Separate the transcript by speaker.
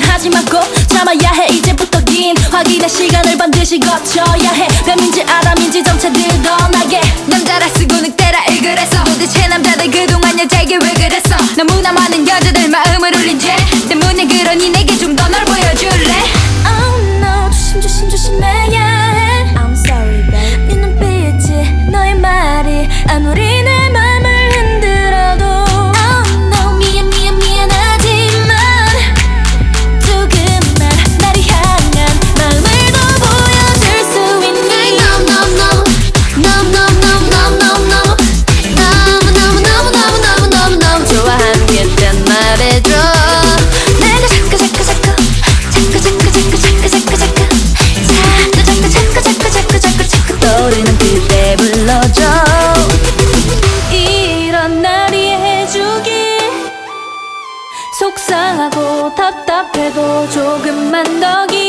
Speaker 1: 하지
Speaker 2: 말고 참아야 해. 이제부터 긴. 확인의 시간을 반드시 거쳐야 해. 변민지 아담인지 점차
Speaker 1: 들더나.
Speaker 2: 속상하고 답답해도 조금만 더 기.